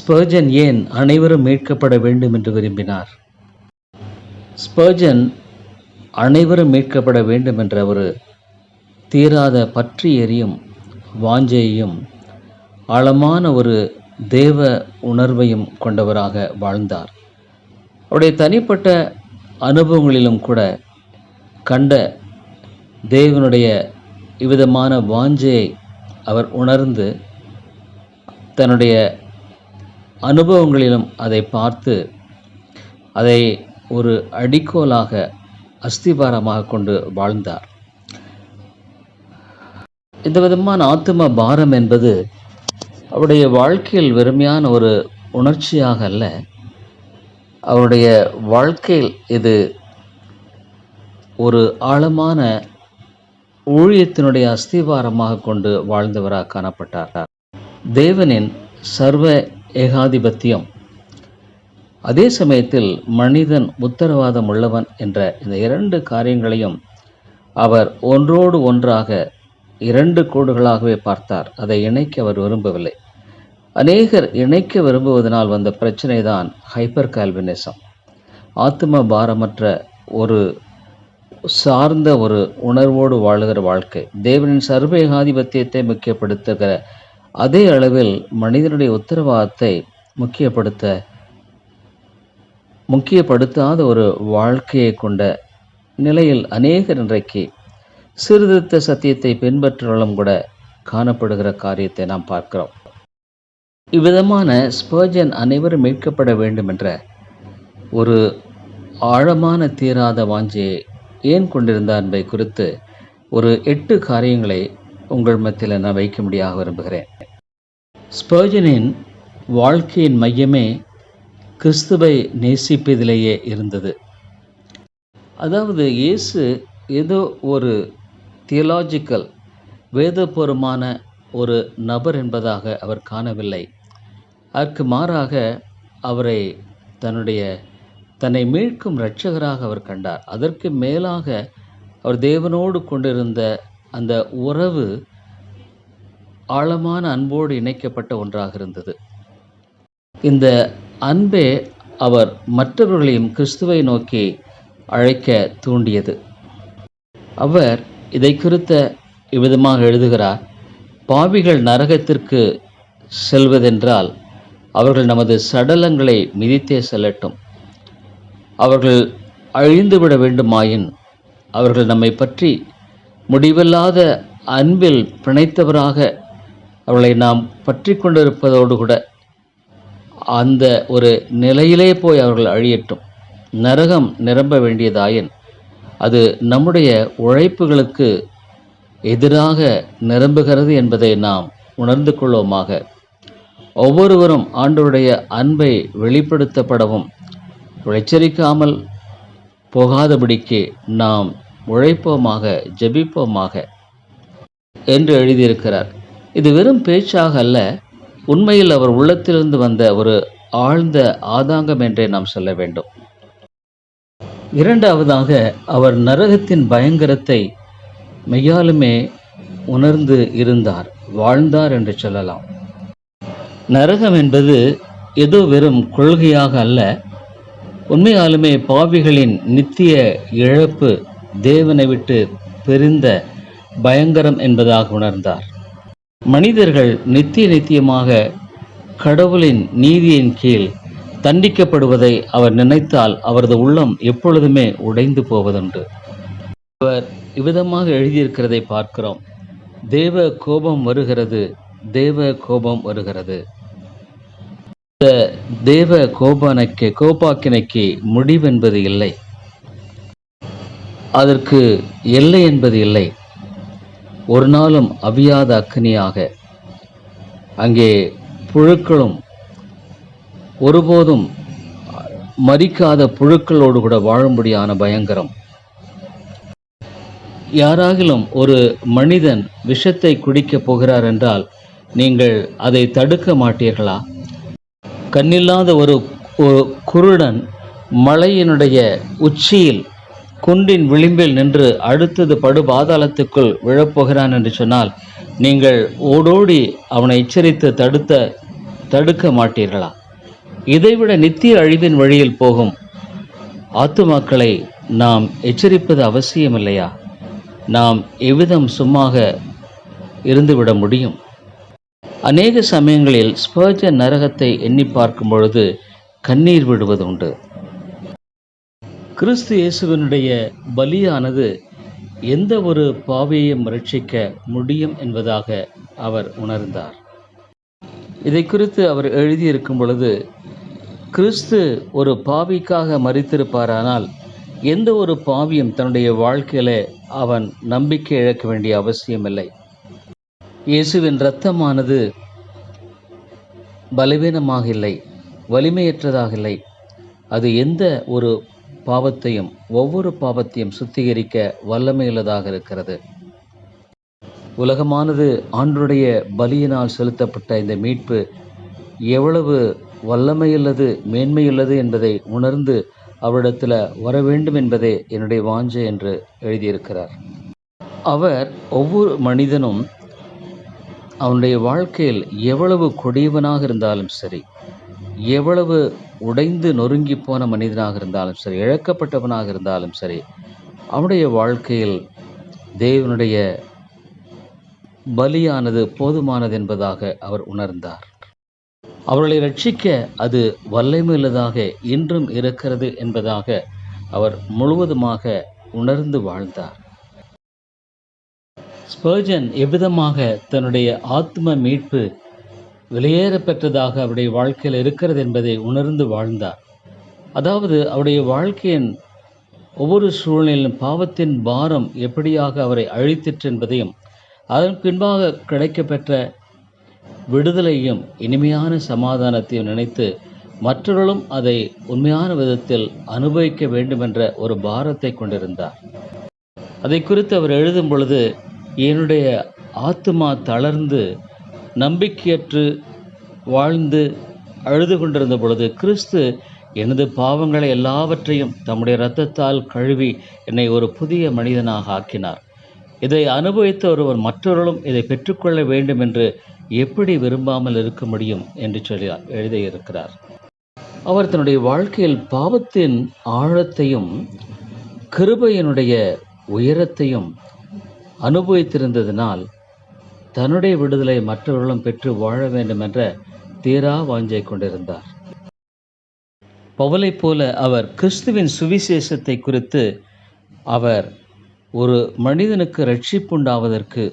Spurgeon ஏன் அனைவரும் மீட்கப்பட வேண்டும் என்று விரும்பினார்? ஸ்பர்ஜன் அனைவரும் மீட்கப்பட வேண்டும் என்ற ஒரு தீராத பற்றி எரியும் வாஞ்சையையும் ஆழமான ஒரு தேவ உணர்வையும் கொண்டவராக வாழ்ந்தார். அவருடைய தனிப்பட்ட அனுபவங்களிலும் கூட கண்ட தேவனுடைய இவ்விதமான வாஞ்சையை அவர் உணர்ந்து தன்னுடைய அனுபவங்களிலும் அதை பார்த்து அதை ஒரு அடிக்கோலாக அஸ்திபாரமாக கொண்டு வாழ்ந்தார். இந்த விதமான ஆத்தும பாரம் என்பது அவருடைய வாழ்க்கையில் வெறுமையான ஒரு உணர்ச்சியாக அல்ல. அவருடைய வாழ்க்கையில் இது ஒரு ஆழமான ஊழியத்தினுடைய அஸ்திவாரமாக கொண்டு வாழ்ந்தவராக காணப்பட்டார். தேவனின் சர்வ ஏகாதிபத்தியம். அதே சமயத்தில் மனிதன் உத்தரவாதம் உள்ளவன் என்ற இந்த இரண்டு காரியங்களையும் அவர் ஒன்றோடு ஒன்றாக இரண்டு கோடுகளாகவே பார்த்தார். அதை இணைக்க அவர் விரும்பவில்லை. அநேகர் இணைக்க விரும்புவதனால் வந்த பிரச்சனை தான் ஹைப்பர் கால்வினிசம். ஆத்ம பாரமற்ற ஒரு சார்ந்த ஒரு உணர்வோடு வாழுகிற வாழ்க்கை. தேவனின் சர்வ ஏகாதிபத்தியத்தை முக்கியப்படுத்துகிற அதே அளவில் மனிதனுடைய உத்தரவாதத்தை முக்கியப்படுத்த முக்கியப்படுத்தாத ஒரு வாழ்க்கையை கொண்ட நிலையில் அநேகர் இன்றைக்கு சீர்திருத்த சத்தியத்தை பின்பற்றுவதும் கூட காணப்படுகிற காரியத்தை நாம் பார்க்கிறோம். இவ்விதமான ஸ்பர்ஜன் அனைவரும் மீட்கப்பட வேண்டும் என்ற ஒரு ஆழமான தீராத வாஞ்சியை ஏன் கொண்டிருந்தார் என்பதை குறித்து ஒரு எட்டு காரியங்களை உங்கள் மத்தியில் நான் வைக்கும்படியாக விரும்புகிறேன். ஸ்பர்ஜனின் வாழ்க்கையின் மையமே கிறிஸ்துவை நேசிப்பதிலேயே இருந்தது. அதாவது இயேசு ஏதோ ஒரு தியலாஜிக்கல் வேதபூர்வமான ஒரு நபர் என்பதாக அவர் காணவில்லை. அதற்கு மாறாக அவரை தன்னுடைய தன்னை மீட்கும் இரட்சகராக அவர் கண்டார். அதற்கு மேலாக அவர் தேவனோடு கொண்டிருந்த அந்த உறவு ஆழமான அன்போடு இணைக்கப்பட்ட ஒன்றாக இருந்தது. இந்த அன்பே அவர் மற்றவர்களையும் கிறிஸ்துவை நோக்கி அழைக்க தூண்டியது. அவர் இதை குறித்த இவ்விதமாக எழுதுகிறார் பாவிகள் நரகத்திற்கு செல்வதென்றால் அவர்கள் நமது சடலங்களை மிதித்தே செல்லட்டும். அவர்கள் அழிந்துவிட வேண்டுமாயின் அவர்கள் நம்மை பற்றி முடிவில்லாத அன்பில் பிணைத்தவராக அவர்களை நாம் பற்றி கொண்டிருப்பதோடு கூட அந்த ஒரு நிலையிலே போய் அவர்கள் அழியட்டும். நரகம் நிரம்ப வேண்டியதாயின் அது நம்முடைய உழைப்புகளுக்கு எதிராக நிரம்புகிறது என்பதை நாம் உணர்ந்து கொள்வோமாக. ஒவ்வொருவரும் ஆண்டோருடைய அன்பை வெளிப்படுத்தப்படவும் எச்சரிக்காமல் போகாதபடிக்கு நாம் உழைப்போமாக ஜெபிப்போமாக என்று எழுதியிருக்கிறார். இது வெறும் பேச்சாக அல்ல உண்மையில் அவர் உள்ளத்திலிருந்து வந்த ஒரு ஆழ்ந்த ஆதாங்கம் என்றே நாம் சொல்ல வேண்டும். இரண்டாவதாக அவர் நரகத்தின் பயங்கரத்தை மெய்யாலுமே உணர்ந்து இருந்தார் வாழ்ந்தார் என்று சொல்லலாம். நரகம் என்பது ஏதோ வெறும் கொள்கையாக அல்ல உண்மையாலுமே பாவிகளின் நித்திய இழப்பு தேவனை விட்டு பிரிந்த பயங்கரம் என்பதாக உணர்ந்தார். மனிதர்கள் நித்திய நித்தியமாக கடவுளின் நீதியின் கீழ் தண்டிக்கப்படுவதை அவர் நினைத்தால் அவரது உள்ளம் எப்பொழுதுமே உடைந்து போவதுண்டு. அவர் இவ்விதமாக எழுதியிருக்கிறதை பார்க்கிறோம். தேவ கோபம் வருகிறது தேவ கோபம் வருகிறது. இந்த தேவ கோபானைக்கு கோபாக்கினைக்கு முடிவென்பது இல்லை. அதற்கு எல்லை என்பது இல்லை. ஒரு நாளும் அவியாத அக்னியாக. அங்கே புழுக்களும் ஒருபோதும் மறிக்காத புழுக்களோடு கூட வாழும்படியான பயங்கரம். யாராகிலும் ஒரு மனிதன் விஷத்தை குடிக்கப் போகிறார் என்றால் நீங்கள் அதை தடுக்க மாட்டீர்களா? கண்ணில்லாத ஒரு குருடன் மலையினுடைய உச்சியில் குண்டின் விளிம்பில் நின்று அடுத்தது படு பாதாளத்துக்குள் விழப்போகிறான் என்று சொன்னால் நீங்கள் ஓடோடி அவனை எச்சரித்து தடுத்த தடுக்க மாட்டீர்களா? இதைவிட நித்திய அழிவின் வழியில் போகும் ஆத்துமாக்களை நாம் எச்சரிப்பது அவசியமில்லையா? நாம் எவ்விதம் சும்மாக இருந்துவிட முடியும்? அநேக சமயங்களில் ஸ்பர்ஜ நரகத்தை எண்ணி பார்க்கும் பொழுது கண்ணீர் விடுவதுண்டு கிறிஸ்து இயேசுவினுடைய பலியானது எந்த ஒரு பாவியையும் ரட்சிக்க முடியும் என்பதாக அவர் உணர்ந்தார். இதை குறித்து அவர் எழுதியிருக்கும் பொழுது கிறிஸ்து ஒரு பாவிக்காக மறித்திருப்பாரானால் எந்த ஒரு பாவியும் தன்னுடைய வாழ்க்கையில அவன் நம்பிக்கை இழக்க வேண்டிய அவசியமில்லை. இயேசுவின் இரத்தமானது பலவீனமாக இல்லை வலிமையற்றதாக இல்லை அது எந்த ஒரு பாவத்தையும் ஒவ்வொரு பாவத்தையும் சுத்திகரிக்க வல்லமையுள்ளதாக இருக்கிறது. உலகமானது ஆண்டுடைய பலியினால் செலுத்தப்பட்ட இந்த மீட்பு எவ்வளவு வல்லமையுள்ளது மேன்மையுள்ளது என்பதை உணர்ந்து அவரிடத்தில் வர வேண்டும் என்பதே என்னுடைய வாஞ்சை என்று எழுதியிருக்கிறார். அவர் ஒவ்வொரு மனிதனும் அவனுடைய வாழ்க்கையில் எவ்வளவு கொடியவனாக இருந்தாலும் சரி எவ்வளவு உடைந்து நொறுங்கி போன மனிதனாக இருந்தாலும் சரி இழக்கப்பட்டவனாக இருந்தாலும் சரி அவனுடைய வாழ்க்கையில் தேவனுடைய பலியானது போதுமானது என்பதாக அவர் உணர்ந்தார். அவர்களை ரட்சிக்க அது வல்லமையுள்ளதாக இன்றும் இருக்கிறது என்பதாக அவர் முழுவதுமாக உணர்ந்து வாழ்ந்தார். ஸ்பர்ஜன் எவ்விதமாக தன்னுடைய ஆத்ம மீட்பு வெளியேற பெற்றதாக அவருடைய வாழ்க்கையில் இருக்கிறது என்பதை உணர்ந்து வாழ்ந்தார். அதாவது அவருடைய வாழ்க்கையின் ஒவ்வொரு சூழ்நிலையிலும் பாவத்தின் பாரம் எப்படியாக அவரை அழித்திற்று என்பதையும் அதன் பின்பாக கிடைக்கப்பெற்ற விடுதலையும் இனிமையான சமாதானத்தையும் நினைத்து மற்றவர்களும் அதை உண்மையான விதத்தில் அனுபவிக்க வேண்டுமென்ற ஒரு பாரத்தை கொண்டிருந்தார். அதை குறித்து அவர் எழுதும் பொழுது என்னுடைய ஆத்மா தளர்ந்து நம்பிக்கையற்று வாழ்ந்து அழுது கொண்டிருந்த பொழுது கிறிஸ்து எனது பாவங்களை எல்லாவற்றையும் தம்முடைய இரத்தத்தால் கழுவி என்னை ஒரு புதிய மனிதனாக ஆக்கினார். இதை அனுபவித்த ஒருவர் மற்றவர்களும் இதை பெற்றுக்கொள்ள வேண்டும் என்று எப்படி விரும்பாமல் இருக்க முடியும் என்று சொல்லி எழுதியிருக்கிறார். அவர் தன்னுடைய வாழ்க்கையில் பாவத்தின் ஆழத்தையும் கிருபையினுடைய உயரத்தையும் அனுபவித்திருந்ததினால் தன்னுடைய விடுதலை மற்றவர்களும் பெற்று வாழ வேண்டும் என்ற தீரா வாஞ்சை கொண்டிருந்தார். பவுலைப் போல அவர் கிறிஸ்துவின் சுவிசேஷத்தை குறித்து அவர் ஒரு மனிதனுக்கு ரட்சிப்புண்டாவதற்கு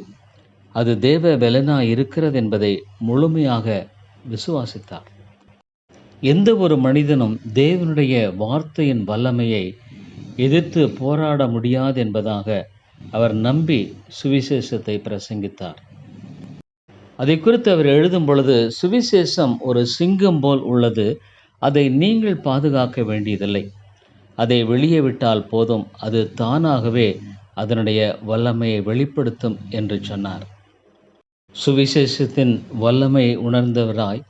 அது தேவ வெலனா இருக்கிறது என்பதை முழுமையாக விசுவாசித்தார். எந்த ஒரு மனிதனும் தேவனுடைய வார்த்தையின் வல்லமையை எதிர்த்து போராட முடியாது என்பதாக அவர் நம்பி சுவிசேஷத்தை பிரசங்கித்தார். அதை குறித்து அவர் எழுதும் பொழுது சுவிசேஷம் ஒரு சிங்கம் போல் உள்ளது. அதை நீங்கள் பாதுகாக்க வேண்டியதில்லை. அதை வெளியே விட்டால் போதும். அது தானாகவே அதனுடைய வல்லமையை வெளிப்படுத்தும் என்று சொன்னார். சுவிசேஷத்தின் வல்லமையை உணர்ந்தவராய்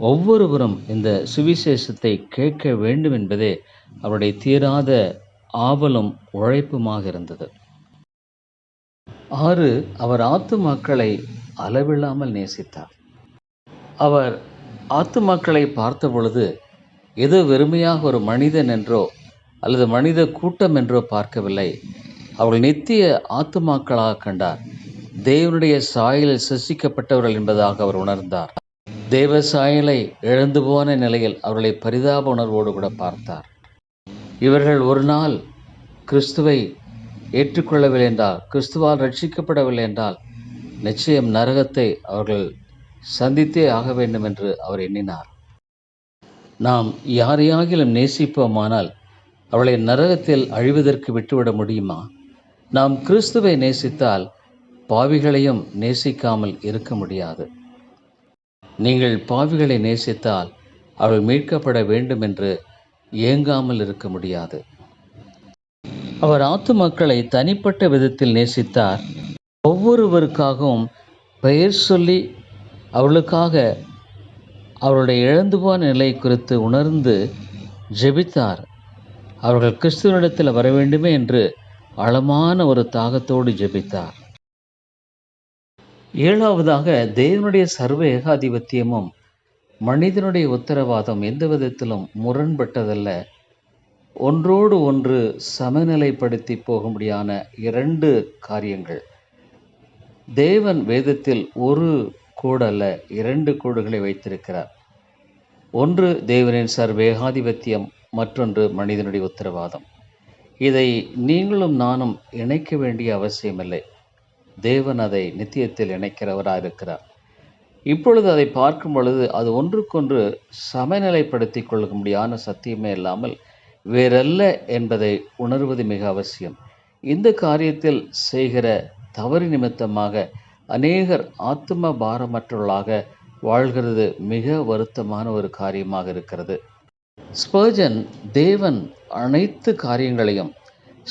ஒவ்வொருவரும் இந்த சுவிசேஷத்தை கேட்க வேண்டும் என்பதே அவருடைய தீராத ஆவலும் உழைப்புமாக இருந்தது. ஆறு அவர் ஆத்து மக்களை அளவில்லாமல் நேசித்தார். அவர் ஆத்துமாக்களை பார்த்த பொழுது ஏதோ வெறுமையாக ஒரு மனிதன் என்றோ அல்லது மனித கூட்டம் என்றோ பார்க்கவில்லை. அவர்கள் நித்திய ஆத்துமாக்களாக கண்டார். தேவனுடைய சாயலில் சிருஷ்டிக்கப்பட்டவர்கள் என்பதாக அவர் உணர்ந்தார். தேவ சாயலை இழந்து போன நிலையில் அவர்களை பரிதாப உணர்வோடு கூட பார்த்தார். இவர்கள் ஒரு நாள் கிறிஸ்துவை ஏற்றுக்கொள்ளவில்லை என்றால் கிறிஸ்துவால் ரட்சிக்கப்படவில்லை என்றால் நிச்சயம் நரகத்தை அவர்கள் சந்தித்தே ஆக வேண்டும் என்று அவர் எண்ணினார். நாம் யாரையாகிலும் நேசிப்போமானால் அவளை நரகத்தில் அழிவதற்கு விட்டுவிட முடியுமா? நாம் கிறிஸ்துவை நேசித்தால் பாவிகளையும் நேசிக்காமல் இருக்க முடியாது. நீங்கள் பாவிகளை நேசித்தால் அவள் மீட்கப்பட வேண்டும் என்று ஏங்காமல் இருக்க முடியாது. அவர் ஆத்து மக்களை தனிப்பட்ட விதத்தில் நேசித்தார். ஒவ்வொருவருக்காகவும் பெயர் சொல்லி அவர்களுக்காக அவருடைய இழந்து போன நிலை குறித்து உணர்ந்து ஜெபித்தார். அவர்கள் கிறிஸ்துவனிடத்தில் வர வேண்டுமே என்று ஆழமான ஒரு தாகத்தோடு ஜெபித்தார். ஏழாவதாக தேவனுடைய சர்வ ஏகாதிபத்தியமும் மனிதனுடைய உத்தரவாதம் எந்த விதத்திலும் முரண்பட்டதல்ல. ஒன்றோடு ஒன்று சமநிலைப்படுத்தி போகும்படியான இரண்டு காரியங்கள். தேவன் வேதத்தில் ஒரு கூடல்ல அல்ல இரண்டு கூடுகளை வைத்திருக்கிறார். ஒன்று தேவனின் சர்வேகாதிபத்தியம் மற்றொன்று மனிதனுடைய உத்தரவாதம். இதை நீங்களும் நானும் இணைக்க வேண்டிய அவசியமில்லை. தேவன் அதை நித்தியத்தில் இணைக்கிறவராக இருக்கிறார் இப்பொழுது அதை பார்க்கும் பொழுது அது ஒன்றுக்கொன்று சமநிலைப்படுத்தி கொள்ள முடியான சத்தியமே இல்லாமல் வேறல்ல என்பதை உணர்வது மிக அவசியம். இந்த காரியத்தில் செய்கிற தவறு நிமித்தமாக அநேகர் ஆத்ம பாரமற்றவர்களாக வாழ்கிறது மிக வருத்தமான ஒரு காரியமாக இருக்கிறது. ஸ்பர்ஜன் தேவன் அனைத்து காரியங்களையும்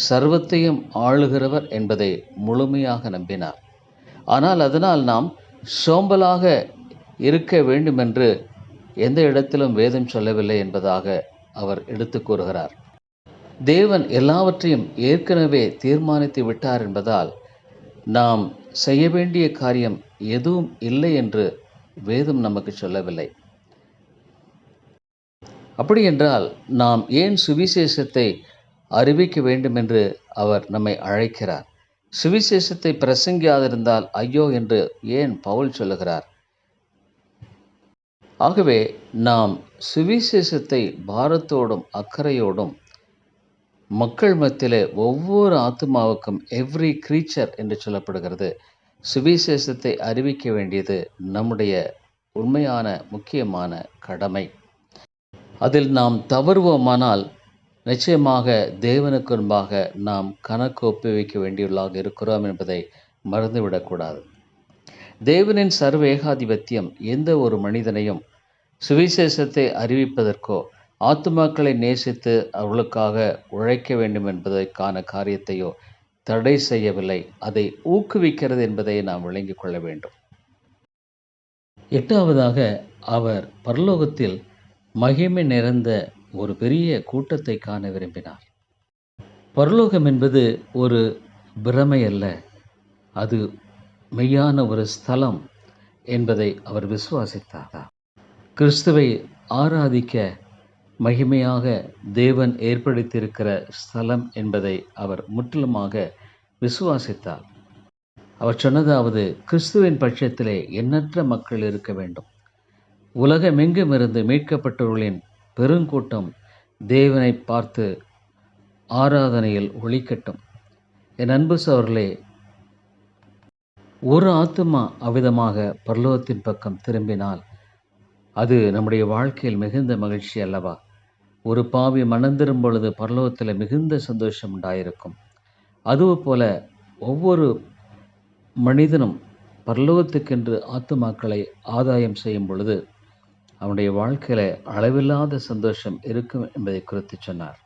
சர்வத்தையும் ஆளுகிறவர் என்பதை முழுமையாக நம்பினார். ஆனால் அதனால் நாம் சோம்பலாக இருக்க வேண்டுமென்று எந்த இடத்திலும் வேதம் சொல்லவில்லை என்பதாக அவர் எடுத்து கூறுகிறார். தேவன் எல்லாவற்றையும் ஏற்கனவே தீர்மானித்து விட்டார் என்பதால் நாம் செய்ய வேண்டிய காரியம் எதுவும் இல்லை என்று வேதம் நமக்கு சொல்லவில்லை. அப்படி என்றால் நாம் ஏன் சுவிசேஷத்தை அறிவிக்க வேண்டும் என்று அவர் நம்மை அழைக்கிறார்? சுவிசேஷத்தை பிரசங்கியாதிருந்தால் ஐயோ என்று ஏன் பவுல் சொல்லுகிறார்? ஆகவே நாம் சுவிசேஷத்தை பாரத்தோடும் அக்கறையோடும் மக்கள் மத்தியிலே ஒவ்வொரு ஆத்மாவுக்கும் எவ்ரி கிரீச்சர் என்று சொல்லப்படுகிறது. சுவிசேஷத்தை அறிவிக்க வேண்டியது நம்முடைய உண்மையான முக்கியமான கடமை. அதில் நாம் தவறுவோமானால் நிச்சயமாக தேவனுக்கு முன்பாக நாம் கணக்கு ஒப்புவிக்க வேண்டியவர்களாக இருக்கிறோம் என்பதை மறந்துவிடக்கூடாது. தேவனின் சர்வ ஏகாதிபத்தியம் எந்த ஒரு மனிதனையும் சுவிசேஷத்தை அறிவிப்பதற்கோ ஆத்துமாக்களை நேசித்து அவர்களுக்காக உழைக்க வேண்டும் என்பதற்கான காரியத்தையோ தடை செய்யவில்லை. அதை ஊக்குவிக்கிறது என்பதை நாம் விளங்கிக் கொள்ள வேண்டும். எட்டாவதாக அவர் பரலோகத்தில் மகிமை நிறைந்த ஒரு பெரிய கூட்டத்தை காண விரும்பினார். பரலோகம் என்பது ஒரு பிரமை அல்ல. அது மெய்யான ஒரு ஸ்தலம் என்பதை அவர் விசுவாசித்தார். கிறிஸ்துவை ஆராதிக்க மகிமையாக தேவன் ஏற்படுத்தியிருக்கிற ஸ்தலம் என்பதை அவர் முற்றிலுமாக விசுவாசித்தார். அவர் சொன்னதாவது கிறிஸ்துவின் பட்சத்திலே எண்ணற்ற மக்கள் இருக்க வேண்டும். உலகமெங்கும் இருந்து மீட்கப்பட்டவர்களின் பெருங்கூட்டம் தேவனை பார்த்து ஆராதனையில் ஒளிக்கட்டும். என் அன்பு சவர்களே ஒரு ஆத்துமா அவ்விதமாக பரலோகத்தின் பக்கம் திரும்பினால் அது நம்முடைய வாழ்க்கையில் மிகுந்த மகிழ்ச்சி அல்லவா? ஒரு பாவி மணந்திரும் பொழுது பரலோகத்தில் மிகுந்த சந்தோஷம் உண்டாயிருக்கும். அதுபோல ஒவ்வொரு மனிதனும் பரலோகத்துக்கென்று ஆத்துமாக்களை ஆதாயம் செய்யும் பொழுது அவனுடைய வாழ்க்கையில் அளவில்லாத சந்தோஷம் இருக்கும் என்பதை குறித்து சொன்னார்.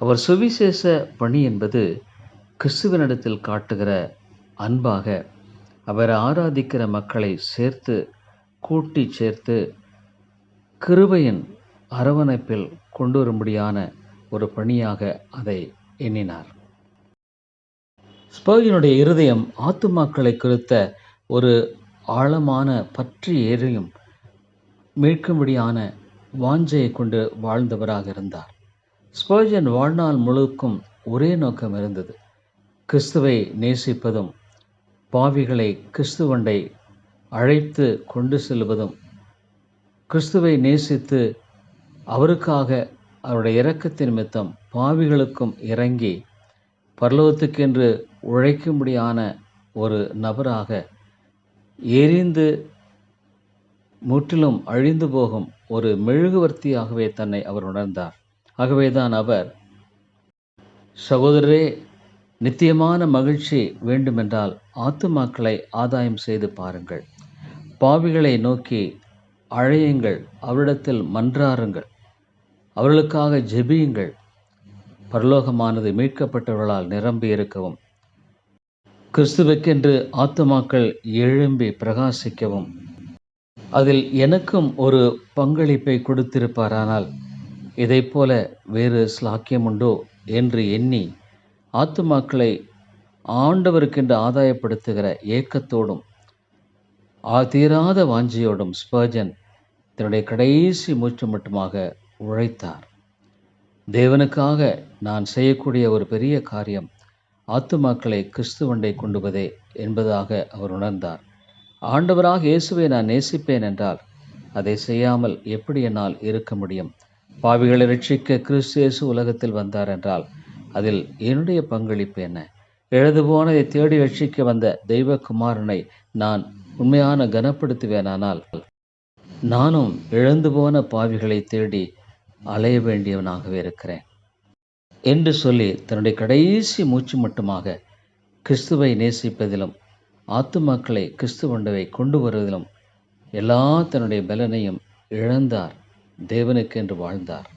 அவர் சுவிசேஷ பணி என்பது கிறிஸ்துவனிடத்தில் காட்டுகிற அன்பாக அவர் ஆராதிக்கிற மக்களை சேர்த்து கூட்டி சேர்த்து கிருபையின் அரவணைப்பில் கொண்டு வரும்படியான ஒரு பணியாக அதை எண்ணினார். ஸ்பர்ஜனுடைய இருதயம் ஆத்துமாக்களை குறித்த ஒரு ஆழமான பற்றி ஏறியும் மீட்கும்படியான வாஞ்சையை கொண்டு வாழ்ந்தவராக இருந்தார். ஸ்பர்ஜன் வாழ்நாள் முழுக்கும் ஒரே நோக்கம் இருந்தது. கிறிஸ்துவை நேசிப்பதும் பாவிகளை கிறிஸ்துவண்டை அழைத்து கொண்டு செல்வதும் கிறிஸ்துவை நேசித்து அவருக்காக அவருடைய இரக்கத்தின் நிமித்தம் பாவிகளுக்கும் இறங்கி பரலோகத்துக்கென்று உழைக்கும்படியான ஒரு நபராக எரிந்து முற்றிலும் அழிந்து போகும் ஒரு மெழுகுவர்த்தியாகவே தன்னை அவர் உணர்ந்தார். ஆகவேதான் அவர் சகோதரரே நித்தியமான மகிழ்ச்சி வேண்டுமென்றால் ஆத்துமாக்களை ஆதாயம் செய்து பாருங்கள். பாவிகளை நோக்கி அழையுங்கள். அவரிடத்தில் மன்றாருங்கள். அவர்களுக்காக ஜெபியுங்கள். பரலோகமானது மீட்கப்பட்டவர்களால் நிரம்பி இருக்கவும். கிறிஸ்துவுக்கென்று ஆத்துமாக்கள் எழும்பி பிரகாசிக்கவும். அதில் எனக்கும் ஒரு பங்களிப்பை கொடுத்திருப்பாரானால் இதைப் போல வேறு ஸ்லாக்கியம் உண்டோ என்று எண்ணி ஆத்துமாக்களை ஆண்டவருக்கென்று ஆதாயப்படுத்துகிற ஏக்கத்தோடும் ஆ தீராத வாஞ்சியோடும் ஸ்பர்ஜன் தன்னுடைய கடைசி மூச்சு மட்டுமாக உழைத்தார். தேவனுக்காக நான் செய்யக்கூடிய ஒரு பெரிய காரியம் ஆத்துமாக்களை கிறிஸ்துவண்டை கொண்டுவதே என்பதாக அவர் உணர்ந்தார். ஆண்டவராக இயேசுவை நான் நேசிப்பேன் என்றால் அதை செய்யாமல் எப்படி என்னால் இருக்க முடியும்? பாவிகளை ரட்சிக்க கிறிஸ்து இயேசு உலகத்தில் வந்தார் என்றால் அதில் என்னுடைய பங்களிப்பு என்ன? எழுதுபோனதை தேடி ரட்சிக்க வந்த தெய்வகுமாரனை நான் உண்மையான கனப்படுத்துவேனானால் நானும் இழந்து போன பாவிகளை தேடி அலைய வேண்டியவனாகவே இருக்கிறேன். என்று சொல்லி தன்னுடைய கடைசி மூச்சு மட்டுமாக கிறிஸ்துவை நேசிப்பதிலும் ஆத்துமாக்களை கிறிஸ்துவண்டவை கொண்டு வருவதிலும் எல்லா தன்னுடைய பலனையும் இழந்தார். தேவனுக்கென்று வாழ்ந்தார்.